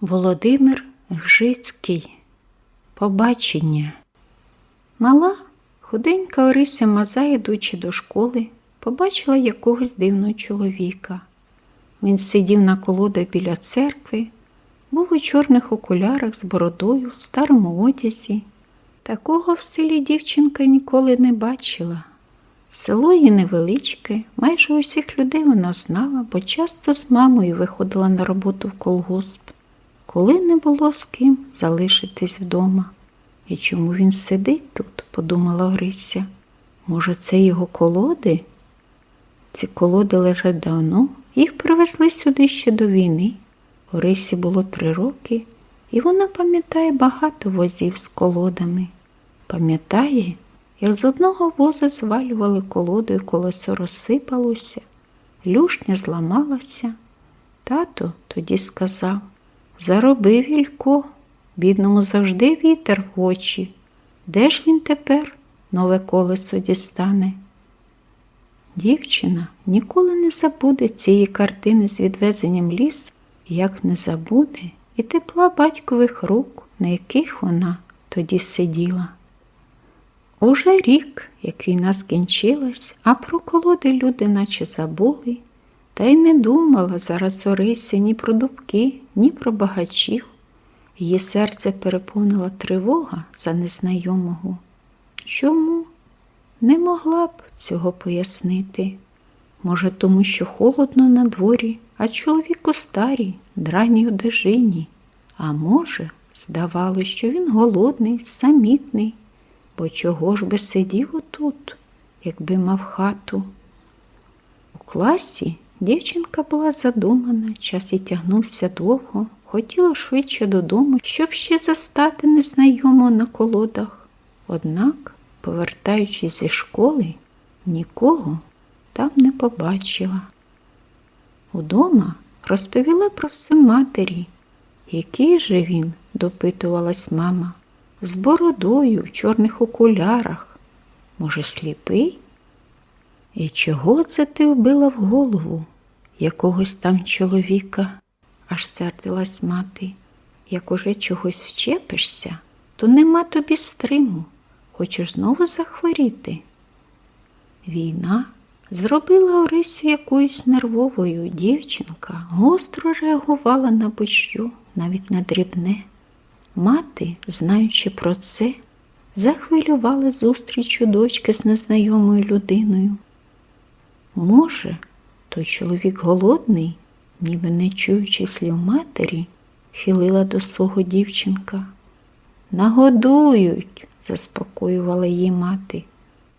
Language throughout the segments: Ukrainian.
Володимир Гжицький. Побачення. Мала, худенька Орися Маза, йдучи до школи, побачила якогось дивного чоловіка. Він сидів на колодах біля церкви, був у чорних окулярах з бородою, в старому одязі. Такого в селі дівчинка ніколи не бачила. Село її невеличке, майже усіх людей вона знала, бо часто з мамою виходила на роботу в колгосп, коли не було з ким залишитись вдома. І чому він сидить тут, подумала Орися. Може, це його колоди? Ці колоди лежать давно, їх привезли сюди ще до війни. Орисі було три роки, і вона пам'ятає багато возів з колодами. Пам'ятає, як з одного воза звалювали колоду і колесо розсипалося, люшня зламалася. Тато тоді сказав Заробив Ілько, бідному завжди вітер в очі. Де ж він тепер нове колесо дістане? Дівчина ніколи не забуде цієї картини з відвезенням лісу, як не забуде і тепла батькових рук, на яких вона тоді сиділа. Уже рік, як війна скінчилась, а про колоди люди наче забули, та й не думала зараз Орися ні про дубки, ні про багачів. Її серце переповнила тривога за незнайомого. Чому? Не могла б цього пояснити. Може, тому що холодно на дворі, а у старій, драній одежині. А може, здавалося, що він голодний, самітний, бо чого ж би сидів отут, якби мав хату. У класі дівчинка була задумана, час і тягнувся довго, хотіла швидше додому, щоб ще застати незнайомого на колодах. Однак, повертаючись зі школи, нікого там не побачила. Удома розповіла про все матері. Який же він, допитувалась мама, з бородою в чорних окулярах. Може, сліпий? І чого це ти вбила в голову якогось там чоловіка? аж сердилась мати. Як уже чогось вчепишся, то нема тобі стриму. Хочеш знову захворіти? Війна зробила Орисю якоюсь нервовою дівчинка, гостро реагувала на будь-що, навіть на дрібне. Мати, знаючи про це, захвилювала зустріч у дочки з незнайомою людиною. Може, той чоловік голодний, ніби не чуючи слів матері, хилила до свого дівчинка. Нагодують, заспокоювала її мати.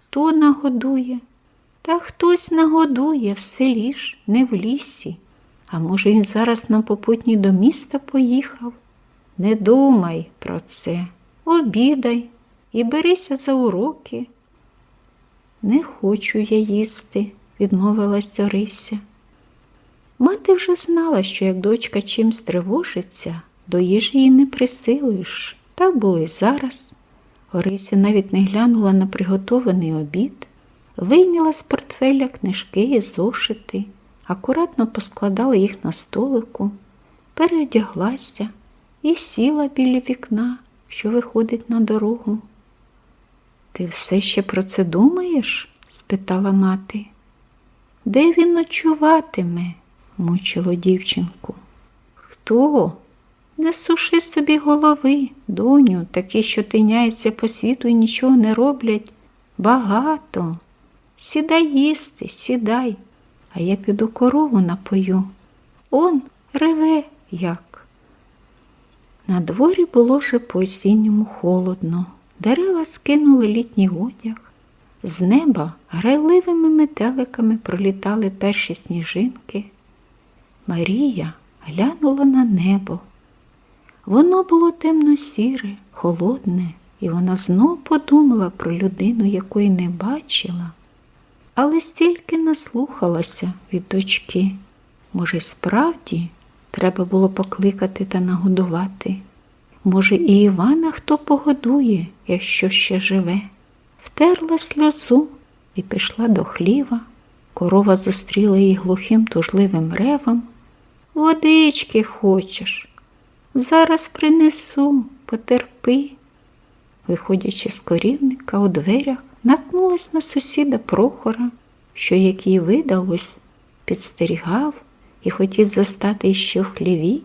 Хто нагодує? Та хтось нагодує в селі ж, не в лісі. А може, він зараз на попутній до міста поїхав? Не думай про це, обідай і берися за уроки. Не хочу я їсти, відмовилась Орися. Мати вже знала, що як дочка чимсь тривожиться, до їжі її не присилуєш. Так було і зараз. Орися навіть не глянула на приготований обід, вийняла з портфеля книжки і зошити, акуратно поскладала їх на столику, переодяглася і сіла біля вікна, що виходить на дорогу. Ти все ще про це думаєш? спитала мати. Де він ночуватиме? мучило дівчинку. Хто? Не суши собі голови, доню, такі, що тиняються по світу і нічого не роблять. Багато. Сідай їсти, сідай, а я піду корову напою. Он реве як. На дворі було вже по осінньому холодно. Дерева скинули літній одяг. З неба грайливими метеликами пролітали перші сніжинки. Марія глянула на небо. Воно було темно-сіре, холодне, і вона знов подумала про людину, якої не бачила, але стільки наслухалася від дочки. Може, справді треба було покликати та нагодувати. Може, і Івана хто погодує, якщо ще живе, втерла сльозу і пішла до хліва. Корова зустріла її глухим тужливим ревом. Водички хочеш. Зараз принесу, потерпи. Виходячи з корівника у дверях, наткнулась на сусіда Прохора, що, як їй видалось, підстерігав і хотів застати іще в хліві,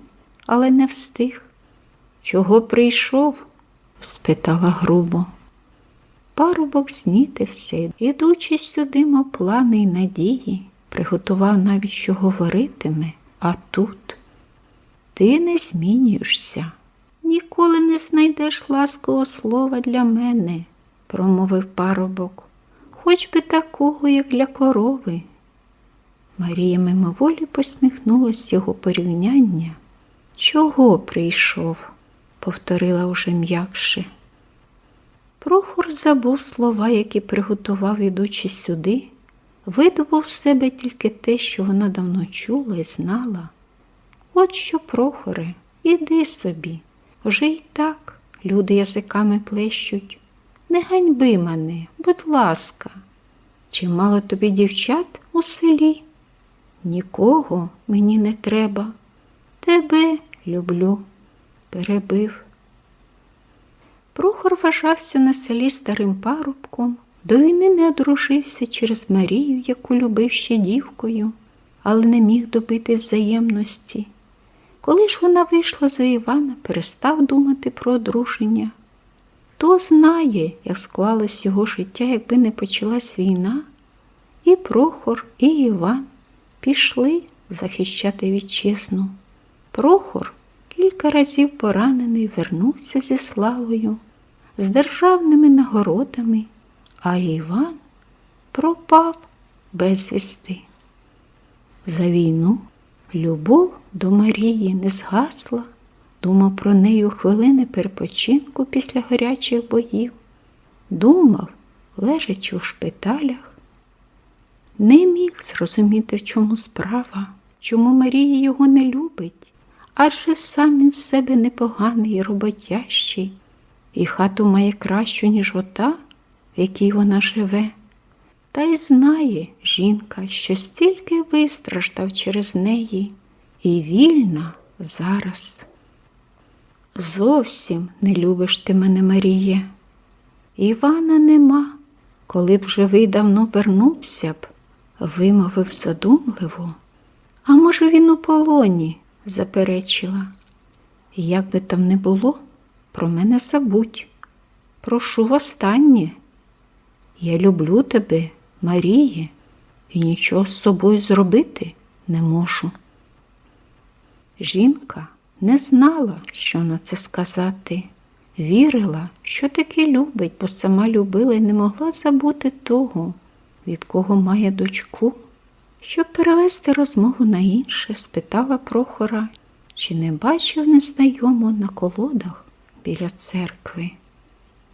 але не встиг. Чого прийшов? спитала грубо. Парубок знітився, ідучи сюди, мов плани й надії, приготував навіть, що говоритиме, а тут ти не змінюєшся. Ніколи не знайдеш ласкового слова для мене, промовив парубок, хоч би такого, як для корови. Марія мимоволі посміхнулась його порівняння. Чого прийшов? повторила уже м'якше. Прохор забув слова, які приготував, ідучи сюди, видобув з себе тільки те, що вона давно чула і знала. От що, Прохоре, іди собі, вже й так люди язиками плещуть. Не ганьби мене, будь ласка, чи мало тобі дівчат у селі? Нікого мені не треба. Тебе люблю, перебив. Прохор вважався на селі старим парубком, до війни не одружився через Марію, яку любив ще дівкою, але не міг добити взаємності. Коли ж вона вийшла за Івана, перестав думати про одруження. Хто знає, як склалось його життя, якби не почалась війна, і Прохор, і Іван пішли захищати вітчизну. Прохор кілька разів поранений вернувся зі славою, з державними нагородами, а Іван пропав безвісти. За війну любов до Марії не згасла, думав про неї хвилини перепочинку після гарячих боїв, думав, лежачи у шпиталях, не міг зрозуміти, в чому справа, чому Марія його не любить, адже сам він себе непоганий і роботящий, і хату має кращу, ніж ота, в якій вона живе. Та й знає жінка, що стільки вистраждав через неї, і вільна зараз. Зовсім не любиш ти мене, Маріє. Івана нема, коли б живий давно вернувся б, вимовив задумливо. А може, він у полоні, заперечила. Як би там не було, про мене забудь. Прошу востаннє. Я люблю тебе, Маріє, і нічого з собою зробити не можу. Жінка не знала, що на це сказати. Вірила, що таки любить, бо сама любила і не могла забути того, від кого має дочку. Щоб перевести розмову на інше, спитала Прохора, чи не бачив незнайомо на колодах біля церкви.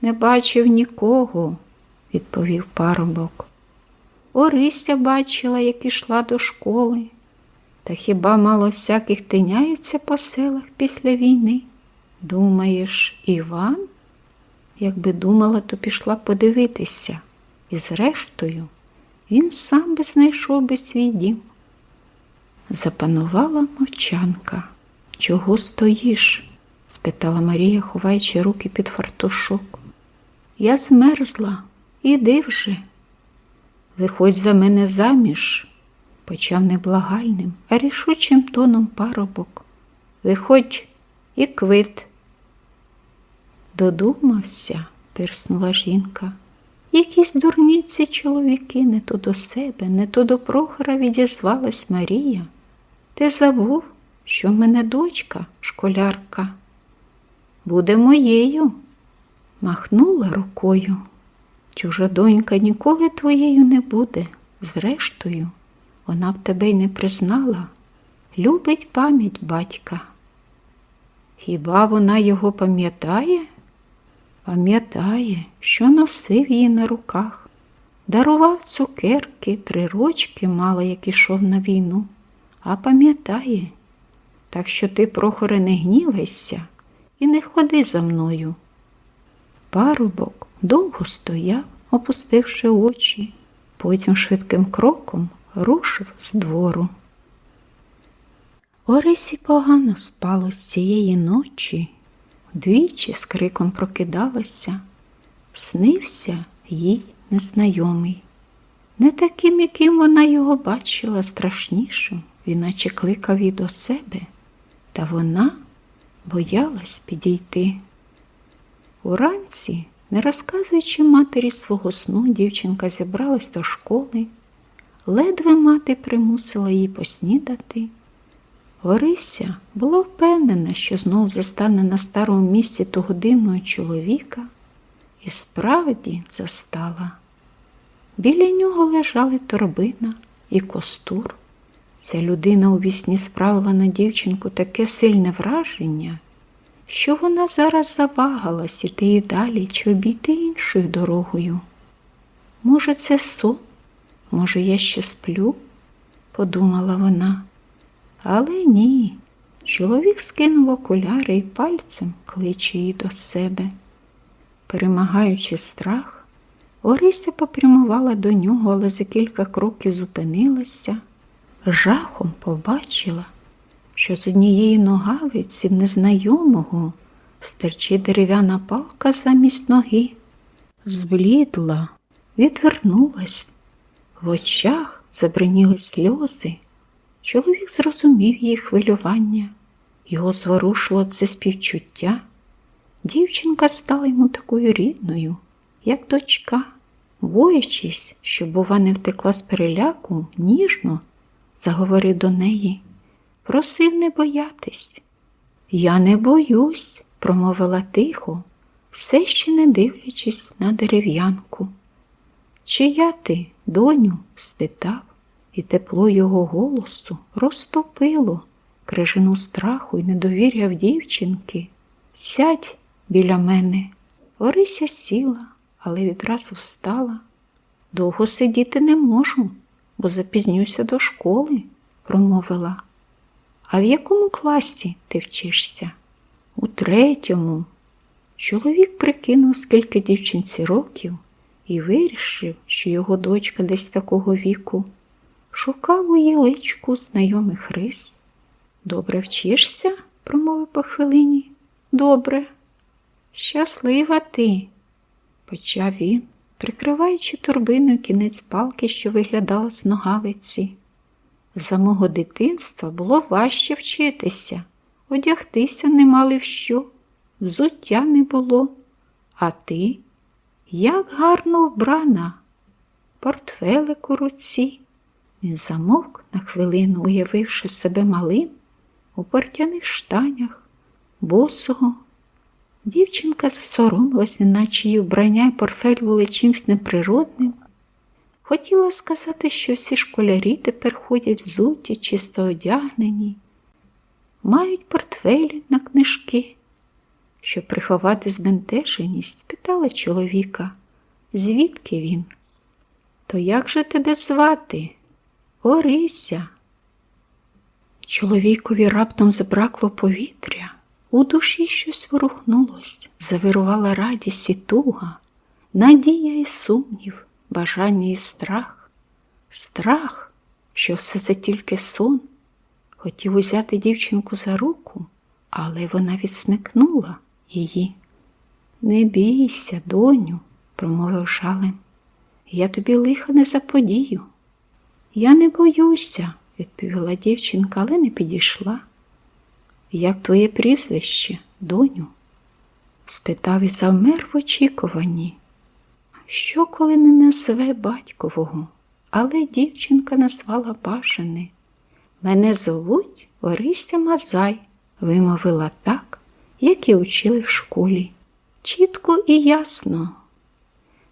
Не бачив нікого, відповів парубок. Орися бачила, як ішла до школи. Та хіба мало всяких тиняється по селах після війни? Думаєш, Іван? Якби думала, то пішла подивитися, і зрештою він сам би знайшов би свій дім. Запанувала мовчанка. Чого стоїш? Спитала Марія, ховаючи руки під фартушок. Я змерзла, іди вже. Виходь за мене заміж, почав неблагальним, а рішучим тоном парубок. Виходь і квит. Додумався, пирснула жінка. Якісь дурниці чоловіки не то до себе, не то до Прохора відізвалась Марія. Ти забув, що в мене дочка, школярка, буде моєю, махнула рукою. Чужа донька ніколи твоєю не буде. Зрештою, вона б тебе й не признала. Любить пам'ять батька. Хіба вона його пам'ятає? Пам'ятає, що носив її на руках, дарував цукерки, три рочки мала, як ішов на війну, а пам'ятає, так що ти, Прохоре, не гнівайся і не ходи за мною. Парубок довго стояв, опустивши очі, потім швидким кроком рушив з двору. Орисі погано спало з цієї ночі, двічі з криком прокидалася, снився їй незнайомий. Не таким, яким вона його бачила страшнішим, він наче кликав її до себе, та вона боялась підійти. Уранці, не розказуючи матері свого сну, дівчинка зібралась до школи, ледве мати примусила її поснідати. Орися була впевнена, що знов застане на старому місці того дивного чоловіка, і справді застала. Біля нього лежали торбина і костур. Ця людина у вісні справила на дівчинку таке сильне враження, що вона зараз завагалась іти і далі чи обійти іншою дорогою. Може, це сон, може, я ще сплю, подумала вона. Але ні. Чоловік скинув окуляри і пальцем кличе її до себе. Перемагаючи страх, Орися попрямувала до нього, але за кілька кроків зупинилася. Жахом побачила, що з однієї ногавиці незнайомого стерчить дерев'яна палка замість ноги. Зблідла, відвернулась, в очах забриніли сльози. Чоловік зрозумів її хвилювання, його зворушило це співчуття. Дівчинка стала йому такою рідною, як дочка, боячись, що, бува, не втекла з переляку, ніжно заговорив до неї, просив не боятись. Я не боюсь, промовила тихо, все ще не дивлячись на дерев'янку. Чия ти, доню? спитав і тепло його голосу розтопило крижину страху і недовір'я в дівчинки. Сядь біля мене. Орися сіла, але відразу встала. Довго сидіти не можу, бо запізнюся до школи, промовила. А в якому класі ти вчишся? У третьому. Чоловік прикинув, скільки дівчинці років, і вирішив, що його дочка десь такого віку шукав у її личку знайомих рис. Добре вчишся? промовив по хвилині. Добре. Щаслива ти, почав він, прикриваючи турбиною кінець палки, що виглядала з ногавиці. За мого дитинства було важче вчитися, одягтися не мали в що, взуття не було. А ти як гарно вбрана, портфелик у руці. Він замовк на хвилину, уявивши себе малим у портяних штанях, босого. Дівчинка засоромилась, неначе її вбрання й портфель були чимсь неприродним. Хотіла сказати, що всі школярі тепер ходять взуті, чисто одягнені, мають портфелі на книжки. Щоб приховати збентеженість, спитала чоловіка, звідки він? То як же тебе звати? Орися. Чоловікові раптом забракло повітря, у душі щось ворухнулось, завирувала радість і туга, надія і сумнів, бажання і страх, страх, що все це тільки сон. Хотів узяти дівчинку за руку, але вона відсмикнула її. Не бійся, доню, промовив жалем, я тобі лиха не заподію. Я не боюся, відповіла дівчинка, але не підійшла. Як твоє прізвище, доню? спитав і завмер в очікуванні. Що, коли не назве батькового, але дівчинка назвала бажане. Мене зовуть Орися Мазай, вимовила так, як і учили в школі. Чітко і ясно.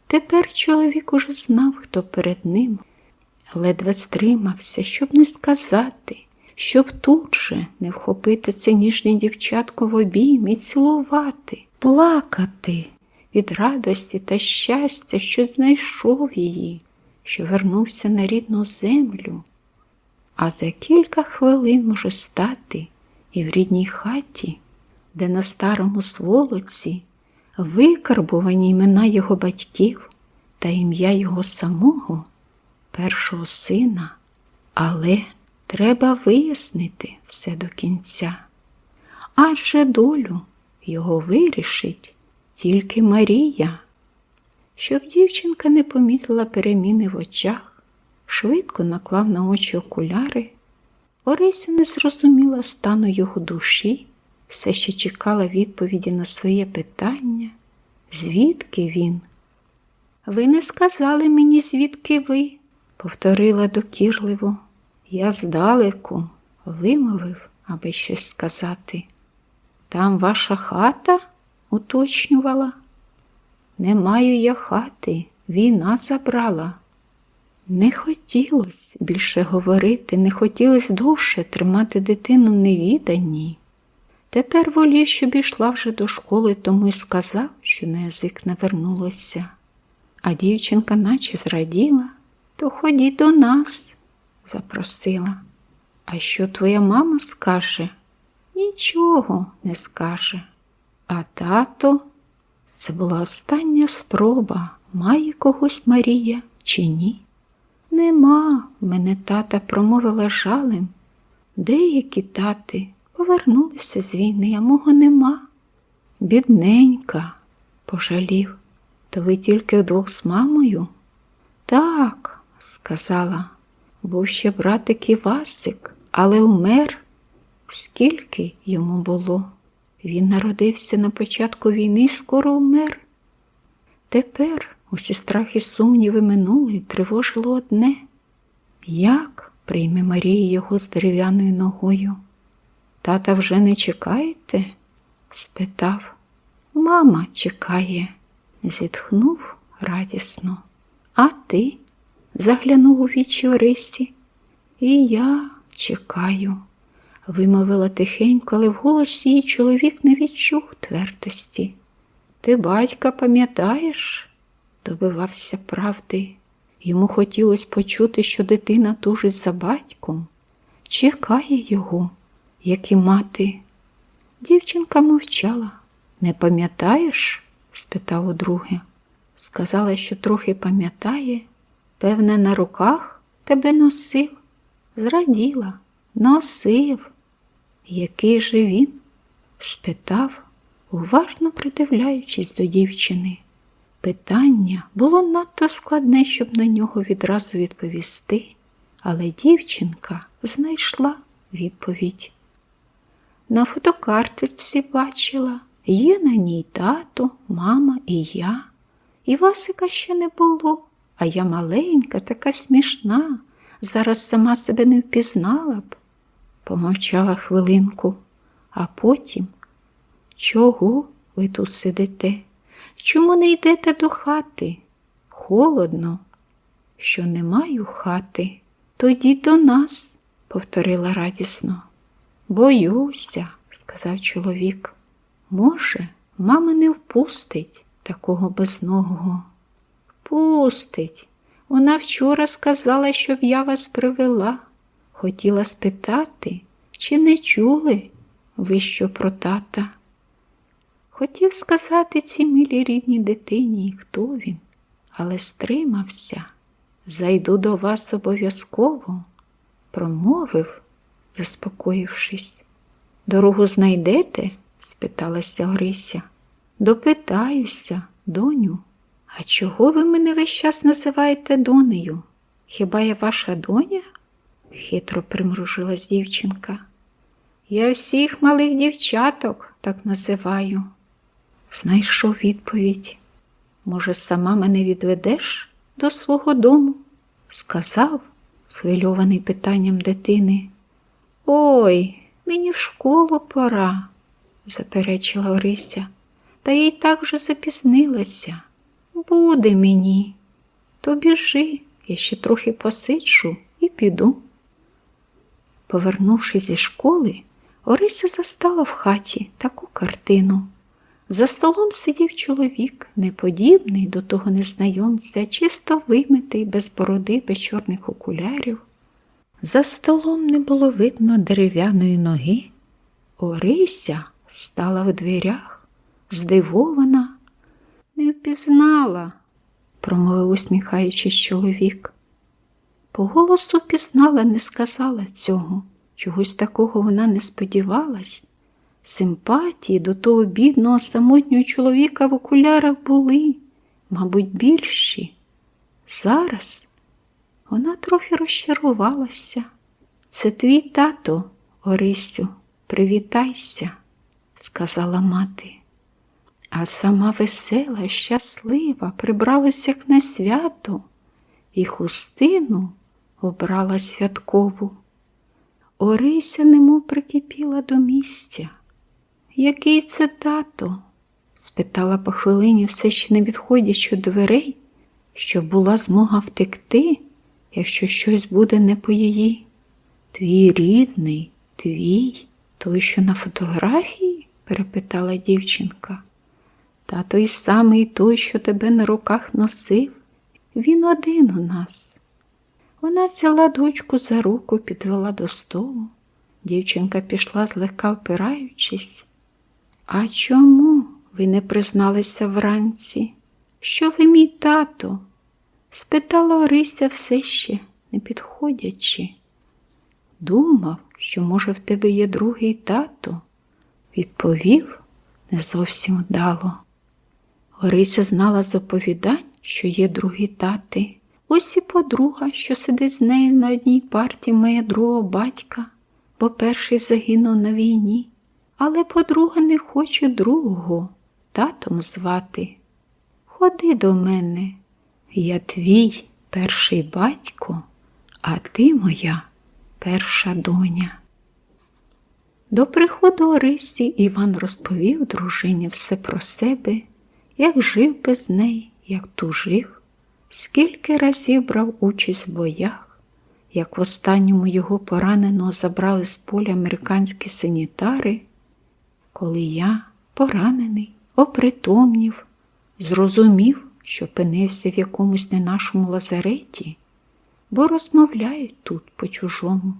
Тепер чоловік уже знав, хто перед ним ледве стримався, щоб не сказати, щоб тут же не вхопити це ніжне дівчатко в обійм і цілувати, плакати від радості та щастя, що знайшов її, що вернувся на рідну землю. А за кілька хвилин може стати і в рідній хаті, де на старому сволоці викарбувані імена його батьків та ім'я його самого першого сина, але Треба вияснити все до кінця. Адже долю його вирішить тільки Марія. Щоб дівчинка не помітила переміни в очах, швидко наклав на очі окуляри. Орися не зрозуміла стану його душі, все ще чекала відповіді на своє питання. Звідки він? Ви не сказали мені, звідки ви, повторила докірливо. Я здалеку вимовив, аби щось сказати. Там ваша хата? уточнювала. Не маю я хати, війна забрала. Не хотілося більше говорити, не хотілося довше тримати дитину в невіданні. Тепер волів, щоб ішла вже до школи, тому й сказав, що на язик не вернулося. А дівчинка наче зраділа, то ходіть до нас, запросила. А що твоя мама скаже? Нічого не скаже. А тато це була остання спроба, має когось Марія чи ні? Нема, мене тата промовила жалем. Деякі тати повернулися з війни, а мого нема. Бідненька, пожалів. То ви тільки вдвох з мамою? Так, сказала, був ще братик Івасик, але умер. Скільки йому було? Він народився на початку війни скоро умер. Тепер усі страхи сумніви минули і тривожило одне. Як прийме Марія його з дерев'яною ногою? Тата вже не чекаєте? спитав. Мама чекає, зітхнув радісно. А ти? Заглянув у вічі Орисі. І я чекаю, вимовила тихенько, але в голосі її чоловік не відчув твердості. Ти батька пам'ятаєш? добивався правди. Йому хотілося почути, що дитина тужить за батьком, чекає його, як і мати. Дівчинка мовчала. Не пам'ятаєш? спитав удруге. Сказала, що трохи пам'ятає, певне, на руках тебе носив. Зраділа, носив. Який же він? спитав, уважно придивляючись до дівчини. Питання було надто складне, щоб на нього відразу відповісти, але дівчинка знайшла відповідь. На фотокарточці бачила, є на ній тато, мама і я. І Васика ще не було, а я маленька, така смішна, зараз сама себе не впізнала б. Помовчала хвилинку, а потім чого ви тут сидите? Чому не йдете до хати? Холодно, що не маю хати, то йдіть до нас, повторила радісно. Боюся, сказав чоловік. Може, мама не впустить такого безногого. Пустить. Вона вчора сказала, щоб я вас привела. Хотіла спитати, чи не чули ви що про тата? Хотів сказати цій милій рідній дитині, хто він, але стримався. Зайду до вас обов'язково, промовив, заспокоївшись. Дорогу знайдете? спиталася Орися. Допитаюся, доню. А чого ви мене весь час називаєте донею? Хіба я ваша доня? хитро примружилась дівчинка. Я всіх малих дівчаток так називаю. Знайшов відповідь. Може, сама мене відведеш до свого дому? сказав, схвильований питанням дитини. Ой, мені в школу пора, заперечила Орися, та я й так вже запізнилася. Буде мені. То біжи, я ще трохи посиджу і піду. Повернувшись зі школи, Орися застала в хаті таку картину. За столом сидів чоловік, неподібний до того незнайомця, чисто вимитий, без бороди, без чорних окулярів. За столом не було видно дерев'яної ноги. Орися стала в дверях, здивована, не впізнала, промовив усміхаючись чоловік. По голосу пізнала, не сказала цього. Чогось такого вона не сподівалась. Симпатії до того бідного самотнього чоловіка в окулярах були, мабуть, більші. Зараз вона трохи розчарувалася. Це твій тато, Орисю, привітайся, сказала мати. А сама весела, щаслива, прибралася як на свято і хустину обрала святкову. Орися немов прикипіла до місця. Який це тато? спитала по хвилині, все ще не відходячи до дверей, щоб була змога втекти, якщо щось буде не по її. Твій рідний, твій, той, що на фотографії? перепитала дівчинка. Та той самий той, що тебе на руках носив, він один у нас. Вона взяла дочку за руку, підвела до столу. Дівчинка пішла, злегка опираючись. А чому ви не призналися вранці? Що ви мій тато? спитала Орися все ще, не підходячи. Думав, що, може, в тебе є другий тато, відповів не зовсім вдало. Орися знала з оповідань, що є другі тати. Ось і подруга, що сидить з нею на одній парті моє другого батька, бо перший загинув на війні, але подруга не хоче другого татом звати. Ходи до мене, я твій перший батько, а ти моя перша доня. До приходу Орисі Іван розповів дружині все про себе, як жив без неї, як тужив, скільки разів брав участь в боях, як в останньому його пораненого забрали з поля американські санітари, коли я, поранений, опритомнів, зрозумів, що опинився в якомусь не нашому лазареті, бо розмовляють тут по-чужому.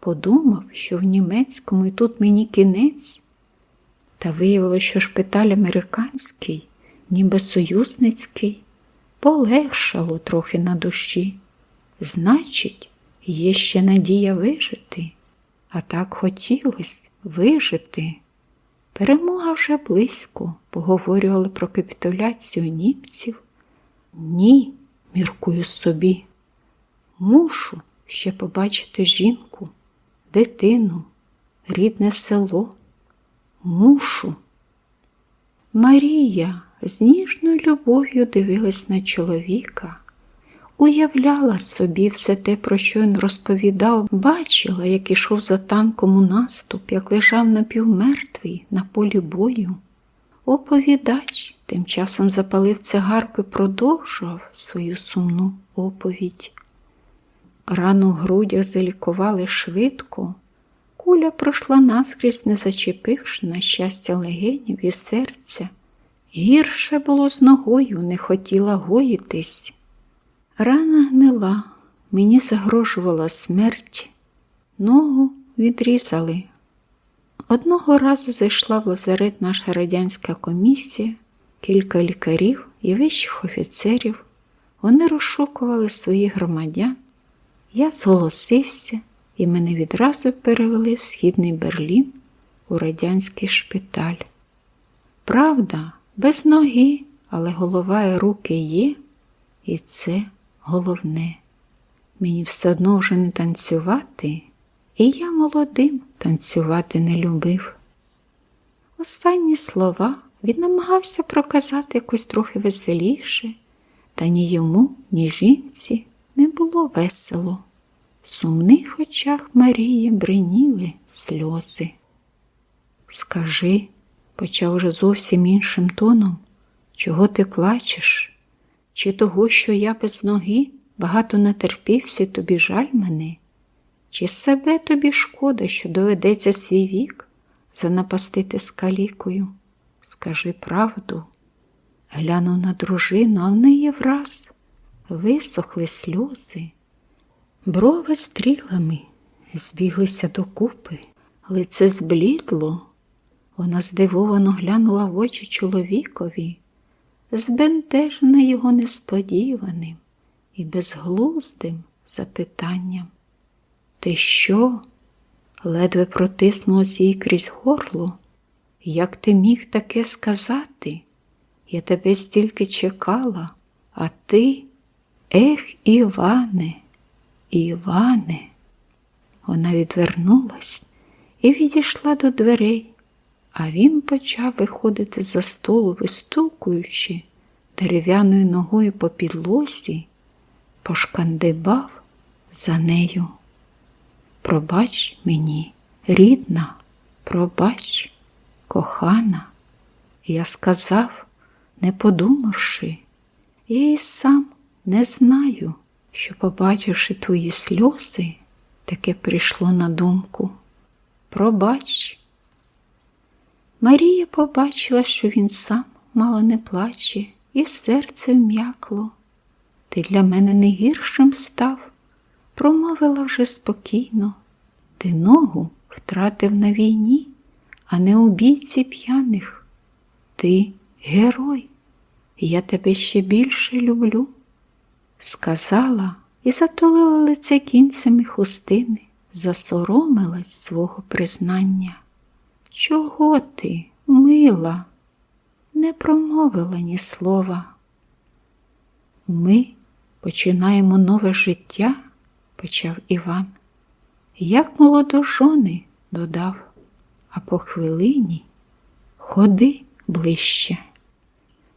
Подумав, що в німецькому і тут мені кінець, та виявилося, що шпиталь американський, ніби союзницький, полегшало трохи на душі. Значить, є ще надія вижити, а так хотілось вижити. Перемога вже близько, поговорювали про капітуляцію німців. Ні, міркую собі. Мушу ще побачити жінку, дитину, рідне село. Мушу. Марія з ніжною любов'ю дивилась на чоловіка, уявляла собі все те, про що він розповідав, бачила, як ішов за танком у наступ, як лежав напівмертвий на полі бою. Оповідач тим часом запалив цигарку і продовжував свою сумну оповідь. Рану в грудях залікували швидко, куля пройшла наскрізь, не зачепивши, на щастя, легенів і серця. Гірше було з ногою, не хотіла гоїтись. Рана гнила, мені загрожувала смерть, ногу відрізали. Одного разу зайшла в лазарет наша радянська комісія, кілька лікарів і вищих офіцерів. Вони розшукували своїх громадян. Я зголосився, і мене відразу перевели в Східний Берлін у радянський шпиталь. Правда, без ноги, але голова і руки є, і це головне. Мені все одно вже не танцювати, і я молодим танцювати не любив. Останні слова він намагався проказати якось трохи веселіше, та ні йому, ні жінці не було весело. В сумних очах Марії бриніли сльози. Скажи, почав уже зовсім іншим тоном, чого ти плачеш? Чи того, що я без ноги багато натерпівся, тобі жаль мене? Чи себе тобі шкода, що доведеться свій вік занапастити скалікою? Скажи правду. Глянув на дружину, а в неї враз висохли сльози. Брови стрілами збіглися докупи, лице зблідло. Вона здивовано глянула в очі чоловікові, збентежена його несподіваним і безглуздим запитанням. Ти що? ледве протиснулось їй крізь горло. Як ти міг таке сказати? Я тебе стільки чекала, а ти, ех, Іване, Іване. Вона відвернулась і відійшла до дверей, а він почав виходити за столу, вистукуючи дерев'яною ногою по підлозі, пошкандибав за нею. Пробач мені, рідна, пробач, кохана. Я сказав, не подумавши, я і сам не знаю, що, побачивши твої сльози, таке прийшло на думку. Пробач. Марія побачила, що він сам мало не плаче, і серце вм'якло. Ти для мене не гіршим став, промовила вже спокійно. Ти ногу втратив на війні, а не у бійці п'яних. Ти герой, я тебе ще більше люблю. Сказала і затулила лице кінцями хустини, засоромилась свого признання. Чого ти, мила? Не промовила ні слова. Ми починаємо нове життя, почав Іван. Як молодожони, додав, а по хвилині ходи ближче.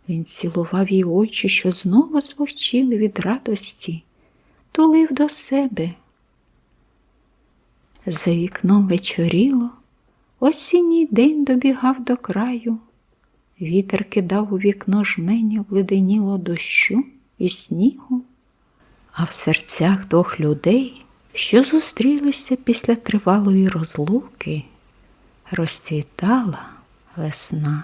Він цілував її очі, що знову звучили від радості, тулив до себе. За вікном вечоріло, осінній день добігав до краю. Вітер кидав у вікно жмені вледеніло дощу і снігу, а в серцях двох людей, що зустрілися після тривалої розлуки, розцвітала весна.